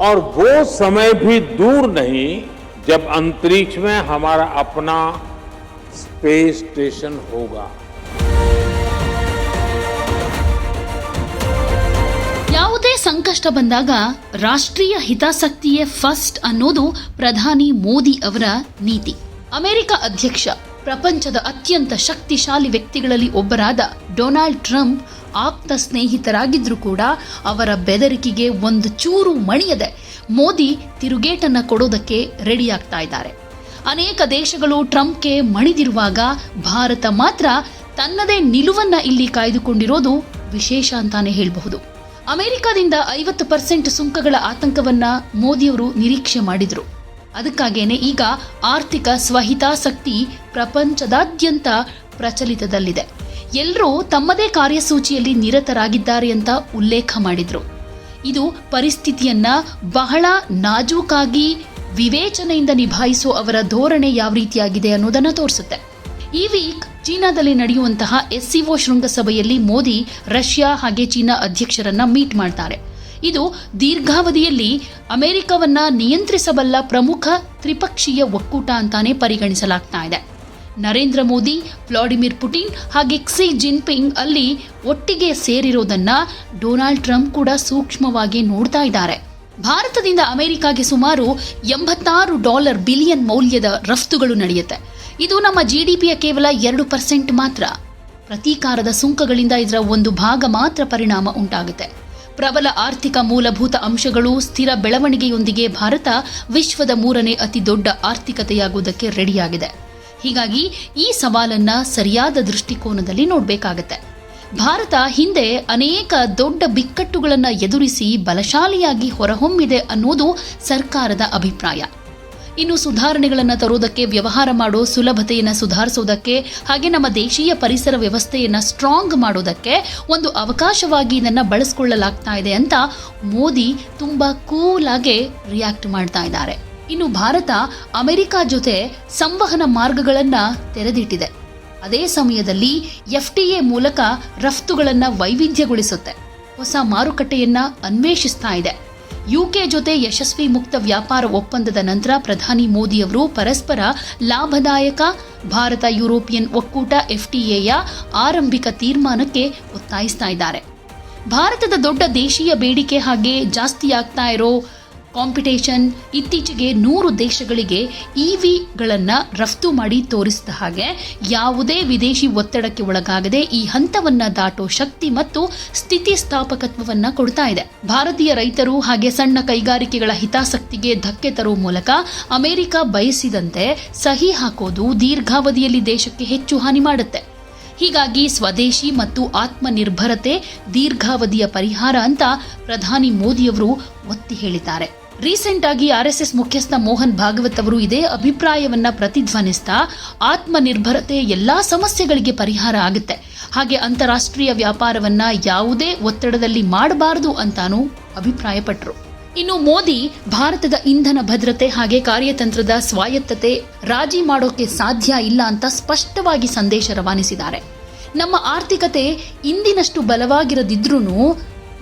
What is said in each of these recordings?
और वो समय भी दूर नहीं जब अंतरिक्ष में हमारा अपना स्पेस स्टेशन होगा ಯಾವುದೇ ಸಂಕಷ್ಟ ಬಂದಾಗ ರಾಷ್ಟ್ರೀಯ ಹಿತಾಸಕ್ತಿಯೇ ಫಸ್ಟ್ ಅನ್ನೋದು ಪ್ರಧಾನಿ ಮೋದಿ ಅವರ ನೀತಿ ಅಮೆರಿಕ ಅಧ್ಯಕ್ಷ ಪ್ರಪಂಚದ ಅತ್ಯಂತ ಶಕ್ತಿಶಾಲಿ ವ್ಯಕ್ತಿಗಳಲ್ಲಿ ಒಬ್ಬರಾದ ಡೊನಾಲ್ಡ್ ಟ್ರಂಪ್ ಆಪ್ತ ಸ್ನೇಹಿತರಾಗಿದ್ರೂ ಕೂಡ ಅವರ ಬೆದರಿಕೆಗೆ ಒಂದು ಚೂರು ಮಣಿಯದೆ ಮೋದಿ ತಿರುಗೇಟನ್ನು ಕೊಡೋದಕ್ಕೆ ರೆಡಿಯಾಗ್ತಾ ಇದ್ದಾರೆ. ಅನೇಕ ದೇಶಗಳು ಟ್ರಂಪ್ಗೆ ಮಣಿದಿರುವಾಗ ಭಾರತ ಮಾತ್ರ ತನ್ನದೇ ನಿಲುವನ್ನ ಇಲ್ಲಿ ಕಾಯ್ದುಕೊಂಡಿರೋದು ವಿಶೇಷ ಅಂತಾನೆ ಹೇಳಬಹುದು. ಅಮೆರಿಕದಿಂದ ಐವತ್ತು ಪರ್ಸೆಂಟ್ ಸುಂಕಗಳ ಆತಂಕವನ್ನ ಮೋದಿಯವರು ನಿರೀಕ್ಷೆ ಮಾಡಿದ್ರು. ಅದಕ್ಕಾಗೇನೆ ಈಗ ಆರ್ಥಿಕ ಸ್ವಹಿತಾಸಕ್ತಿ ಪ್ರಪಂಚದಾದ್ಯಂತ ಪ್ರಚಲಿತದಲ್ಲಿದೆ. ಎಲ್ಲರೂ ತಮ್ಮದೇ ಕಾರ್ಯಸೂಚಿಯಲ್ಲಿ ನಿರತರಾಗಿದ್ದಾರೆ ಅಂತ ಉಲ್ಲೇಖ ಮಾಡಿದರು. ಇದು ಪರಿಸ್ಥಿತಿಯನ್ನ ಬಹಳ ನಾಜೂಕಾಗಿ ವಿವೇಚನೆಯಿಂದ ನಿಭಾಯಿಸೋ ಅವರ ಧೋರಣೆ ಯಾವ ರೀತಿಯಾಗಿದೆ ಅನ್ನೋದನ್ನು ತೋರಿಸುತ್ತೆ. ಈ ವೀಕ್ ಚೀನಾದಲ್ಲಿ ನಡೆಯುವಂತಹ ಎಸ್ಸಿಒ ಶೃಂಗಸಭೆಯಲ್ಲಿ ಮೋದಿ ರಷ್ಯಾ ಹಾಗೆ ಚೀನಾ ಅಧ್ಯಕ್ಷರನ್ನ ಮೀಟ್ ಮಾಡ್ತಾರೆ. ಇದು ದೀರ್ಘಾವಧಿಯಲ್ಲಿ ಅಮೆರಿಕವನ್ನ ನಿಯಂತ್ರಿಸಬಲ್ಲ ಪ್ರಮುಖ ತ್ರಿಪಕ್ಷೀಯ ಒಕ್ಕೂಟ ಅಂತಾನೆ ಪರಿಗಣಿಸಲಾಗ್ತಾ ಇದೆ. ನರೇಂದ್ರ ಮೋದಿ, ವ್ಲಾಡಿಮಿರ್ ಪುಟಿನ್ ಹಾಗೆ ಕ್ಸಿ ಜಿನ್ಪಿಂಗ್ ಅಲ್ಲಿ ಒಟ್ಟಿಗೆ ಸೇರಿರೋದನ್ನ ಡೊನಾಲ್ಡ್ ಟ್ರಂಪ್ ಕೂಡ ಸೂಕ್ಷ್ಮವಾಗಿ ನೋಡ್ತಾ ಇದ್ದಾರೆ. ಭಾರತದಿಂದ ಅಮೆರಿಕಾಗೆ ಸುಮಾರು ಎಂಬತ್ತಾರು ಡಾಲರ್ ಬಿಲಿಯನ್ ಮೌಲ್ಯದ ರಫ್ತುಗಳು ನಡೆಯುತ್ತೆ. ಇದು ನಮ್ಮ ಜಿ ಡಿ ಪಿಯ ಕೇವಲ ಎರಡು ಪರ್ಸೆಂಟ್ ಮಾತ್ರ. ಪ್ರತೀಕಾರದ ಸುಂಕಗಳಿಂದ ಇದರ ಒಂದು ಭಾಗ ಮಾತ್ರ ಪರಿಣಾಮ ಉಂಟಾಗುತ್ತೆ. ಪ್ರಬಲ ಆರ್ಥಿಕ ಮೂಲಭೂತ ಅಂಶಗಳು ಸ್ಥಿರ ಬೆಳವಣಿಗೆಯೊಂದಿಗೆ ಭಾರತ ವಿಶ್ವದ ಮೂರನೇ ಅತಿ ದೊಡ್ಡ ಆರ್ಥಿಕತೆಯಾಗುವುದಕ್ಕೆ ರೆಡಿಯಾಗಿದೆ ಹೀಗಾಗಿ ಈ ಸವಾಲನ್ನ ಸರಿಯಾದ ದೃಷ್ಟಿಕೋನದಲ್ಲಿ ನೋಡಬೇಕಾಗತ್ತೆ. ಭಾರತ ಹಿಂದೆ ಅನೇಕ ದೊಡ್ಡ ಬಿಕ್ಕಟ್ಟುಗಳನ್ನು ಎದುರಿಸಿ ಬಲಶಾಲಿಯಾಗಿ ಹೊರಹೊಮ್ಮಿದೆ ಅನ್ನೋದು ಸರ್ಕಾರದ ಅಭಿಪ್ರಾಯ. ಇನ್ನು ಸುಧಾರಣೆಗಳನ್ನು ತರೋದಕ್ಕೆ, ವ್ಯವಹಾರ ಮಾಡೋ ಸುಲಭತೆಯನ್ನು ಸುಧಾರಿಸೋದಕ್ಕೆ, ಹಾಗೆ ನಮ್ಮ ದೇಶೀಯ ಪರಿಸರ ವ್ಯವಸ್ಥೆಯನ್ನು ಸ್ಟ್ರಾಂಗ್ ಮಾಡೋದಕ್ಕೆ ಒಂದು ಅವಕಾಶವಾಗಿ ಇದನ್ನು ಬಳಸ್ಕೊಳ್ಳಲಾಗ್ತಾ ಇದೆ ಅಂತ ಮೋದಿ ತುಂಬ ಕೂಲಾಗೆ ರಿಯಾಕ್ಟ್ ಮಾಡ್ತಾ ಇದ್ದಾರೆ. ಇನ್ನು ಭಾರತ ಅಮೆರಿಕ ಜೊತೆ ಸಂವಹನ ಮಾರ್ಗಗಳನ್ನು ತೆರೆದಿಟ್ಟಿದೆ. ಅದೇ ಸಮಯದಲ್ಲಿ ಎಫ್ಟಿಎ ಮೂಲಕ ರಫ್ತುಗಳನ್ನ ವೈವಿಧ್ಯಗೊಳಿಸುತ್ತೆ. ಹೊಸ ಮಾರುಕಟ್ಟೆಯನ್ನ ಅನ್ವೇಷಿಸ್ತಾ ಇದೆ. ಯುಕೆ ಜೊತೆ ಯಶಸ್ವಿ ಮುಕ್ತ ವ್ಯಾಪಾರ ಒಪ್ಪಂದದ ನಂತರ ಪ್ರಧಾನಿ ಮೋದಿಯವರು ಪರಸ್ಪರ ಲಾಭದಾಯಕ ಭಾರತ ಯುರೋಪಿಯನ್ ಒಕ್ಕೂಟ ಎಫ್ಟಿಎಯ ಆರಂಭಿಕ ತೀರ್ಮಾನಕ್ಕೆ ಒತ್ತಾಯಿಸ್ತಾ ಇದ್ದಾರೆ. ಭಾರತದ ದೊಡ್ಡ ದೇಶೀಯ ಬೇಡಿಕೆ ಹಾಗೆ ಜಾಸ್ತಿಯಾಗ್ತಾ ಇರೋ ಕಾಂಪಿಟೇಷನ್ ಇತ್ತೀಚೆಗೆ ನೂರು ದೇಶಗಳಿಗೆ ಇವಿಗಳನ್ನ ರಫ್ತು ಮಾಡಿ ತೋರಿಸಿದ ಹಾಗೆ ಯಾವುದೇ ವಿದೇಶಿ ಒತ್ತಡಕ್ಕೆ ಒಳಗಾಗದೆ ಈ ಹಂತವನ್ನು ದಾಟೋ ಶಕ್ತಿ ಮತ್ತು ಸ್ಥಿತಿಸ್ಥಾಪಕತ್ವವನ್ನು ಕೊಡ್ತಾ ಇದೆ. ಭಾರತೀಯ ರೈತರು ಹಾಗೆ ಸಣ್ಣ ಕೈಗಾರಿಕೆಗಳ ಹಿತಾಸಕ್ತಿಗೆ ಧಕ್ಕೆ ತರುವ ಮೂಲಕ ಅಮೆರಿಕ ಬಯಸಿದಂತೆ ಸಹಿ ಹಾಕೋದು ದೀರ್ಘಾವಧಿಯಲ್ಲಿ ದೇಶಕ್ಕೆ ಹೆಚ್ಚು ಹಾನಿ ಮಾಡುತ್ತೆ. ಹೀಗಾಗಿ ಸ್ವದೇಶಿ ಮತ್ತು ಆತ್ಮನಿರ್ಭರತೆ ದೀರ್ಘಾವಧಿಯ ಪರಿಹಾರ ಅಂತ ಪ್ರಧಾನಿ ಮೋದಿಯವರು ಒತ್ತಿ ಹೇಳಿದ್ದಾರೆ. ರೀಸೆಂಟ್ ಆಗಿ ಆರ್ಎಸ್ಎಸ್ ಮುಖ್ಯಸ್ಥ ಮೋಹನ್ ಭಾಗವತ್ ಅವರು ಇದೇ ಅಭಿಪ್ರಾಯವನ್ನ ಪ್ರತಿಧ್ವನಿಸ್ತಾ ಆತ್ಮನಿರ್ಭರತೆ ಎಲ್ಲಾ ಸಮಸ್ಯೆಗಳಿಗೆ ಪರಿಹಾರ ಆಗುತ್ತೆ. ಹಾಗೆ ಅಂತಾರಾಷ್ಟ್ರೀಯ ವ್ಯಾಪಾರವನ್ನ ಯಾವುದೇ ಒತ್ತಡದಲ್ಲಿ ಮಾಡಬಾರದು ಅಂತಾನೂ ಅಭಿಪ್ರಾಯಪಟ್ಟರು ಇನ್ನು ಮೋದಿ ಭಾರತದ ಇಂಧನ ಭದ್ರತೆ ಹಾಗೆ ಕಾರ್ಯತಂತ್ರದ ಸ್ವಾಯತ್ತತೆ ರಾಜಿ ಮಾಡೋಕೆ ಸಾಧ್ಯ ಇಲ್ಲ ಅಂತ ಸ್ಪಷ್ಟವಾಗಿ ಸಂದೇಶ ರವಾನಿಸಿದ್ದಾರೆ. ನಮ್ಮ ಆರ್ಥಿಕತೆ ಇಂದಿನಷ್ಟು ಬಲವಾಗಿರದಿದ್ರೂ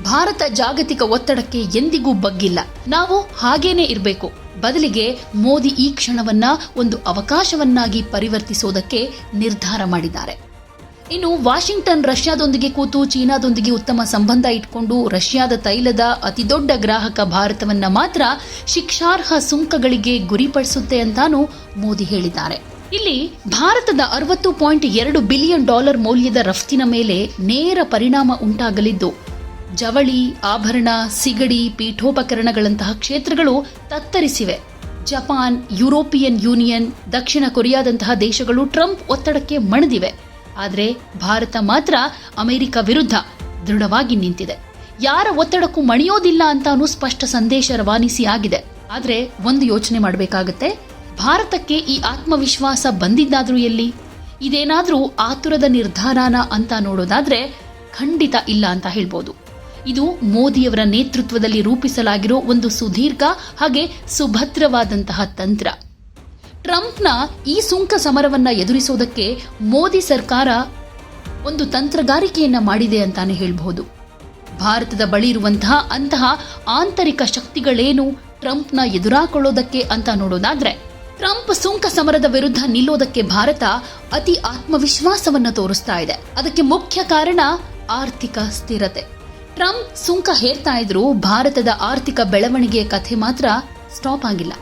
ಭಾರತ ಜಾಗತಿಕ ಒತ್ತಡಕ್ಕೆ ಎಂದಿಗೂ ಬಗ್ಗಿಲ್ಲ. ನಾವು ಹಾಗೇನೆ ಇರಬೇಕು. ಬದಲಿಗೆ ಮೋದಿ ಈ ಕ್ಷಣವನ್ನ ಒಂದು ಅವಕಾಶವನ್ನಾಗಿ ಪರಿವರ್ತಿಸೋದಕ್ಕೆ ನಿರ್ಧಾರ ಮಾಡಿದ್ದಾರೆ. ಇನ್ನು ವಾಷಿಂಗ್ಟನ್ ರಷ್ಯಾದೊಂದಿಗೆ ಕೂತು ಚೀನಾದೊಂದಿಗೆ ಉತ್ತಮ ಸಂಬಂಧ ಇಟ್ಕೊಂಡು ರಷ್ಯಾದ ತೈಲದ ಅತಿದೊಡ್ಡ ಗ್ರಾಹಕ ಭಾರತವನ್ನ ಮಾತ್ರ ಶಿಕ್ಷಾರ್ಹ ಸುಂಕಗಳಿಗೆ ಗುರಿಪಡಿಸುತ್ತೆ ಅಂತಾನೂ ಮೋದಿ ಹೇಳಿದ್ದಾರೆ. ಇಲ್ಲಿ ಭಾರತದ ಅರವತ್ತು ಪಾಯಿಂಟ್ ಎರಡು ಬಿಲಿಯನ್ ಡಾಲರ್ ಮೌಲ್ಯದ ರಫ್ತಿನ ಮೇಲೆ ನೇರ ಪರಿಣಾಮ ಉಂಟಾಗಲಿದ್ದು ಜವಳಿ, ಆಭರಣ, ಸಿಗಡಿ, ಪೀಠೋಪಕರಣಗಳಂತಹ ಕ್ಷೇತ್ರಗಳು ತತ್ತರಿಸಿವೆ. ಜಪಾನ್, ಯುರೋಪಿಯನ್ ಯೂನಿಯನ್, ದಕ್ಷಿಣ ಕೊರಿಯಾದಂತಹ ದೇಶಗಳು ಟ್ರಂಪ್ ಒತ್ತಡಕ್ಕೆ ಮಣಿದಿವೆ. ಆದರೆ ಭಾರತ ಮಾತ್ರ ಅಮೆರಿಕ ವಿರುದ್ಧ ದೃಢವಾಗಿ ನಿಂತಿದೆ. ಯಾರ ಒತ್ತಡಕ್ಕೂ ಮಣಿಯೋದಿಲ್ಲ ಅಂತಾನು ಸ್ಪಷ್ಟ ಸಂದೇಶ ರವಾನಿಸಿ ಆಗಿದೆ. ಆದರೆ ಒಂದು ಯೋಚನೆ ಮಾಡಬೇಕಾಗತ್ತೆ. ಭಾರತಕ್ಕೆ ಈ ಆತ್ಮವಿಶ್ವಾಸ ಬಂದಿದ್ದಾದ್ರೂ ಎಲ್ಲಿ? ಇದೇನಾದರೂ ಆತುರದ ನಿರ್ಧಾರನ ಅಂತ ನೋಡೋದಾದ್ರೆ ಖಂಡಿತ ಇಲ್ಲ ಅಂತ ಹೇಳ್ಬೋದು. ಇದು ಮೋದಿಯವರ ನೇತೃತ್ವದಲ್ಲಿ ರೂಪಿಸಲಾಗಿರೋ ಒಂದು ಸುದೀರ್ಘ ಹಾಗೆ ಸುಭದ್ರವಾದಂತಹ ತಂತ್ರ. ಟ್ರಂಪ್ನ ಈ ಸುಂಕ ಸಮರವನ್ನ ಎದುರಿಸೋದಕ್ಕೆ ಮೋದಿ ಸರ್ಕಾರ ಒಂದು ತಂತ್ರಗಾರಿಕೆಯನ್ನ ಮಾಡಿದೆ ಅಂತಾನೆ ಹೇಳಬಹುದು. ಭಾರತದ ಬಳಿ ಇರುವಂತಹ ಅಂತಹ ಆಂತರಿಕ ಶಕ್ತಿಗಳೇನು ಟ್ರಂಪ್ನ ಎದುರಾಕೊಳ್ಳೋದಕ್ಕೆ ಅಂತ ನೋಡೋದಾದ್ರೆ, ಟ್ರಂಪ್ ಸುಂಕ ಸಮರದ ವಿರುದ್ಧ ನಿಲ್ಲೋದಕ್ಕೆ ಭಾರತ ಅತಿ ಆತ್ಮವಿಶ್ವಾಸವನ್ನು ತೋರಿಸ್ತಾ ಇದೆ. ಅದಕ್ಕೆ ಮುಖ್ಯ ಕಾರಣ ಆರ್ಥಿಕ ಸ್ಥಿರತೆ. ಟ್ರಂಪ್ ಸುಂಕ ಹೇರ್ತಾ ಇದ್ರು ಭಾರತದ ಆರ್ಥಿಕ ಬೆಳವಣಿಗೆಯ ಕಥೆ ಮಾತ್ರ ಸ್ಟಾಪ್ ಆಗಿಲ್ಲ.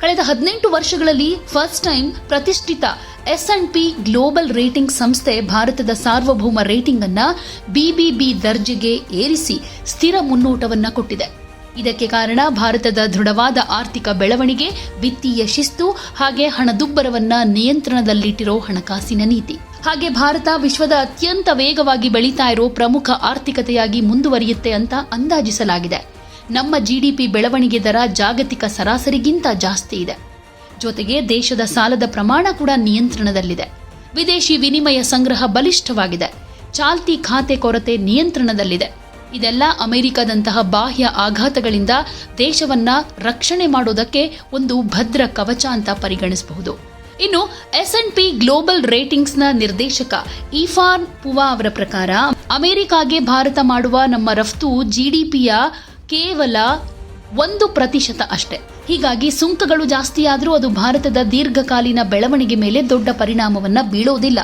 ಕಳೆದ ಹದಿನೆಂಟು ವರ್ಷಗಳಲ್ಲಿ ಫಸ್ಟ್ ಟೈಮ್ ಪ್ರತಿಷ್ಠಿತ S and P global rating ಸಂಸ್ಥೆ ಭಾರತದ ಸಾರ್ವಭೌಮ ರೇಟಿಂಗ್ ಅನ್ನ ಬಿಬಿಬಿ ದರ್ಜೆಗೆ ಏರಿಸಿ ಸ್ಥಿರ ಮುನ್ನೋಟವನ್ನ ಕೊಟ್ಟಿದೆ. ಇದಕ್ಕೆ ಕಾರಣ ಭಾರತದ ದೃಢವಾದ ಆರ್ಥಿಕ ಬೆಳವಣಿಗೆ, ವಿತ್ತೀಯ ಶಿಸ್ತು ಹಾಗೆ ಹಣದುಬ್ಬರವನ್ನ ನಿಯಂತ್ರಣದಲ್ಲಿಟ್ಟಿರೋ ಹಣಕಾಸಿನ ನೀತಿ. ಹಾಗೆ ಭಾರತ ವಿಶ್ವದ ಅತ್ಯಂತ ವೇಗವಾಗಿ ಬೆಳೀತಾ ಇರೋ ಪ್ರಮುಖ ಆರ್ಥಿಕತೆಯಾಗಿ ಮುಂದುವರಿಯುತ್ತೆ ಅಂತ ಅಂದಾಜಿಸಲಾಗಿದೆ. ನಮ್ಮ ಜಿಡಿಪಿ ಬೆಳವಣಿಗೆ ದರ ಜಾಗತಿಕ ಸರಾಸರಿಗಿಂತ ಜಾಸ್ತಿ ಇದೆ. ಜೊತೆಗೆ ದೇಶದ ಸಾಲದ ಪ್ರಮಾಣ ಕೂಡ ನಿಯಂತ್ರಣದಲ್ಲಿದೆ. ವಿದೇಶಿ ವಿನಿಮಯ ಸಂಗ್ರಹ ಬಲಿಷ್ಠವಾಗಿದೆ. ಚಾಲ್ತಿ ಖಾತೆ ಕೊರತೆ ನಿಯಂತ್ರಣದಲ್ಲಿದೆ. ಇದೆಲ್ಲ ಅಮೆರಿಕದಂತಹ ಬಾಹ್ಯ ಆಘಾತಗಳಿಂದ ದೇಶವನ್ನ ರಕ್ಷಣೆ ಮಾಡೋದಕ್ಕೆ ಒಂದು ಭದ್ರ ಕವಚ ಅಂತ ಪರಿಗಣಿಸಬಹುದು. ಇನ್ನು ಎಸ್ ಎನ್ ಪಿ ಗ್ಲೋಬಲ್ ರೇಟಿಂಗ್ಸ್ನ ನಿರ್ದೇಶಕ ಇಫಾನ್ ಪುವಾ ಅವರ ಪ್ರಕಾರ, ಅಮೆರಿಕಾಗೆ ಭಾರತ ಮಾಡುವ ನಮ್ಮ ರಫ್ತು ಜಿಡಿಪಿಯ ಕೇವಲ ಒಂದು ಪ್ರತಿಶತ ಅಷ್ಟೇ. ಹೀಗಾಗಿ ಸುಂಕಗಳು ಜಾಸ್ತಿಯಾದರೂ ಅದು ಭಾರತದ ದೀರ್ಘಕಾಲೀನ ಬೆಳವಣಿಗೆ ಮೇಲೆ ದೊಡ್ಡ ಪರಿಣಾಮವನ್ನ ಬೀಳೋದಿಲ್ಲ.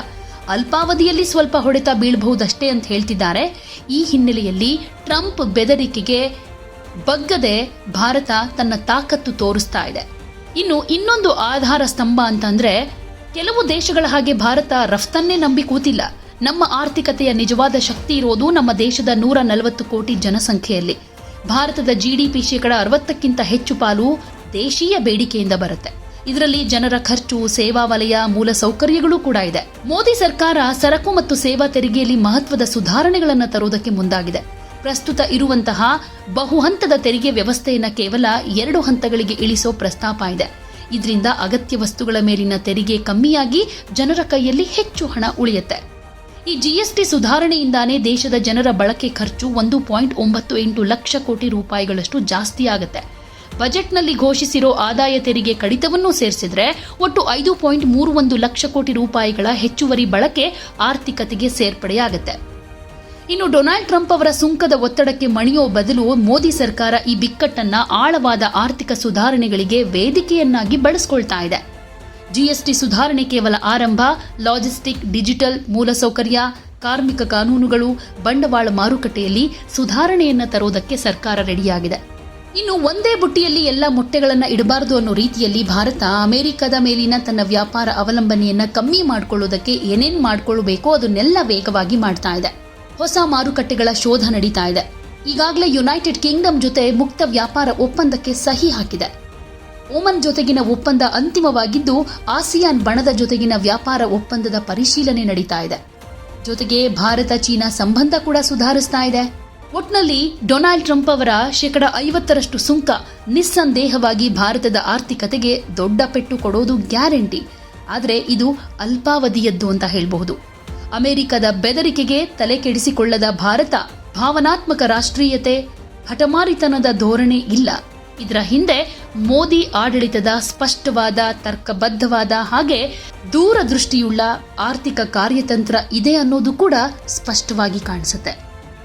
ಅಲ್ಪಾವಧಿಯಲ್ಲಿ ಸ್ವಲ್ಪ ಹೊಡೆತ ಬೀಳಬಹುದಷ್ಟೇ ಅಂತ ಹೇಳ್ತಿದ್ದಾರೆ. ಈ ಹಿನ್ನೆಲೆಯಲ್ಲಿ ಟ್ರಂಪ್ ಬೆದರಿಕೆಗೆ ಬಗ್ಗದೆ ಭಾರತ ತನ್ನ ತಾಕತ್ತು ತೋರಿಸ್ತಾ ಇದೆ. ಇನ್ನು ಇನ್ನೊಂದು ಆಧಾರ ಸ್ತಂಭ ಅಂತಂದ್ರೆ, ಕೆಲವು ದೇಶಗಳ ಹಾಗೆ ಭಾರತ ರಫ್ತನ್ನೇ ನಂಬಿ ಕೂತಿಲ್ಲ. ನಮ್ಮ ಆರ್ಥಿಕತೆಯ ನಿಜವಾದ ಶಕ್ತಿ ಇರೋದು ನಮ್ಮ ದೇಶದ ನೂರ ನಲವತ್ತು ಕೋಟಿ ಜನಸಂಖ್ಯೆಯಲ್ಲಿ. ಭಾರತದ ಜಿಡಿಪಿ ಶೇಕಡ ಅರವತ್ತಕ್ಕಿಂತ ಹೆಚ್ಚು ಪಾಲು ದೇಶೀಯ ಬೇಡಿಕೆಯಿಂದ ಬರುತ್ತೆ. ಇದರಲ್ಲಿ ಜನರ ಖರ್ಚು, ಸೇವಾ ವಲಯ, ಮೂಲ ಸೌಕರ್ಯಗಳು ಕೂಡ ಇದೆ. ಮೋದಿ ಸರ್ಕಾರ ಸರಕು ಮತ್ತು ಸೇವಾ ತೆರಿಗೆಯಲ್ಲಿ ಮಹತ್ವದ ಸುಧಾರಣೆಗಳನ್ನು ತರುವುದಕ್ಕೆ ಮುಂದಾಗಿದೆ. ಪ್ರಸ್ತುತ ಇರುವಂತಹ ಬಹುಹಂತದ ತೆರಿಗೆ ವ್ಯವಸ್ಥೆಯನ್ನು ಕೇವಲ ಎರಡು ಹಂತಗಳಿಗೆ ಇಳಿಸೋ ಪ್ರಸ್ತಾಪ ಇದೆ. ಇದರಿಂದ ಅಗತ್ಯ ವಸ್ತುಗಳ ಮೇಲಿನ ತೆರಿಗೆ ಕಮ್ಮಿಯಾಗಿ ಜನರ ಕೈಯಲ್ಲಿ ಹೆಚ್ಚು ಹಣ ಉಳಿಯುತ್ತೆ. ಈ ಜಿಎಸ್ಟಿ ಸುಧಾರಣೆಯಿಂದಾನೇ ದೇಶದ ಜನರ ಬಳಕೆ ಖರ್ಚು ಒಂದು ಪಾಯಿಂಟ್ ಒಂಬತ್ತು ಎಂಟು ಲಕ್ಷ ಕೋಟಿ ರೂಪಾಯಿಗಳಷ್ಟು ಜಾಸ್ತಿ ಆಗುತ್ತೆ. ಬಜೆಟ್ನಲ್ಲಿ ಘೋಷಿಸಿರೋ ಆದಾಯ ತೆರಿಗೆ ಕಡಿತವನ್ನೂ ಸೇರಿಸಿದ್ರೆ ಒಟ್ಟು ಐದು ಪಾಯಿಂಟ್ ಮೂರು ಒಂದು ಲಕ್ಷ ಕೋಟಿ ರೂಪಾಯಿಗಳ ಹೆಚ್ಚುವರಿ ಬಳಕೆ ಆರ್ಥಿಕತೆಗೆ ಸೇರ್ಪಡೆಯಾಗುತ್ತೆ. ಇನ್ನು ಡೊನಾಲ್ಡ್ ಟ್ರಂಪ್ ಅವರ ಸುಂಕದ ಒತ್ತಡಕ್ಕೆ ಮಣಿಯೋ ಬದಲು ಮೋದಿ ಸರ್ಕಾರ ಈ ಬಿಕ್ಕಟ್ಟನ್ನ ಆಳವಾದ ಆರ್ಥಿಕ ಸುಧಾರಣೆಗಳಿಗೆ ವೇದಿಕೆಯನ್ನಾಗಿ ಬಳಸ್ಕೊಳ್ತಾ ಇದೆ. ಜಿಎಸ್ಟಿ ಸುಧಾರಣೆ ಕೇವಲ ಆರಂಭ, ಲಾಜಿಸ್ಟಿಕ್, ಡಿಜಿಟಲ್, ಮೂಲಸೌಕರ್ಯ, ಕಾರ್ಮಿಕ ಕಾನೂನುಗಳು, ಬಂಡವಾಳ ಮಾರುಕಟ್ಟೆಯಲ್ಲಿ ಸುಧಾರಣೆಯನ್ನ ತರೋದಕ್ಕೆ ಸರ್ಕಾರ ರೆಡಿಯಾಗಿದೆ. ಇನ್ನು ಒಂದೇ ಬುಟ್ಟಿಯಲ್ಲಿ ಎಲ್ಲ ಮೊಟ್ಟೆಗಳನ್ನು ಇಡಬಾರದು ಅನ್ನೋ ರೀತಿಯಲ್ಲಿ ಭಾರತ ಅಮೆರಿಕದ ಮೇಲಿನ ತನ್ನ ವ್ಯಾಪಾರ ಅವಲಂಬನೆಯನ್ನು ಕಮ್ಮಿ ಮಾಡಿಕೊಳ್ಳೋದಕ್ಕೆ ಏನೇನ್ ಮಾಡ್ಕೊಳ್ಬೇಕೋ ಅದನ್ನೆಲ್ಲ ವೇಗವಾಗಿ ಮಾಡ್ತಾ ಇದೆ. ಹೊಸ ಮಾರುಕಟ್ಟೆಗಳ ಶೋಧ ನಡೀತಾ ಇದೆ. ಈಗಾಗಲೇ ಯುನೈಟೆಡ್ ಕಿಂಗ್ಡಮ್ ಜೊತೆ ಮುಕ್ತ ವ್ಯಾಪಾರ ಒಪ್ಪಂದಕ್ಕೆ ಸಹಿ ಹಾಕಿದೆ. ಓಮನ್ ಜೊತೆಗಿನ ಒಪ್ಪಂದ ಅಂತಿಮವಾಗಿದ್ದು, ಆಸಿಯಾನ್ ಬಣದ ಜೊತೆಗಿನ ವ್ಯಾಪಾರ ಒಪ್ಪಂದದ ಪರಿಶೀಲನೆ ನಡೀತಾ ಇದೆ. ಜೊತೆಗೆ ಭಾರತ ಚೀನಾ ಸಂಬಂಧ ಕೂಡ ಸುಧಾರಿಸ್ತಾ ಇದೆ. ಒಟ್ನಲ್ಲಿ ಡೊನಾಲ್ಡ್ ಟ್ರಂಪ್ ಅವರ ಶೇಕಡ ಐವತ್ತರಷ್ಟು ಸುಂಕ ನಿಸ್ಸಂದೇಹವಾಗಿ ಭಾರತದ ಆರ್ಥಿಕತೆಗೆ ದೊಡ್ಡ ಪೆಟ್ಟು ಕೊಡೋದು ಗ್ಯಾರಂಟಿ. ಆದರೆ ಇದು ಅಲ್ಪಾವಧಿಯದ್ದು ಅಂತ ಹೇಳಬಹುದು. ಅಮೆರಿಕದ ಬೆದರಿಕೆಗೆ ತಲೆ ಕೆಡಿಸಿಕೊಳ್ಳದ ಭಾರತ ಭಾವನಾತ್ಮಕ ರಾಷ್ಟ್ರೀಯತೆ ಹಠಮಾರಿತನದ ಧೋರಣೆ ಇಲ್ಲ. ಇದರ ಹಿಂದೆ ಮೋದಿ ಆಡಳಿತದ ಸ್ಪಷ್ಟವಾದ, ತರ್ಕಬದ್ಧವಾದ ಹಾಗೆ ದೂರದೃಷ್ಟಿಯುಳ್ಳ ಆರ್ಥಿಕ ಕಾರ್ಯತಂತ್ರ ಇದೆ ಅನ್ನೋದು ಕೂಡ ಸ್ಪಷ್ಟವಾಗಿ ಕಾಣಿಸುತ್ತೆ.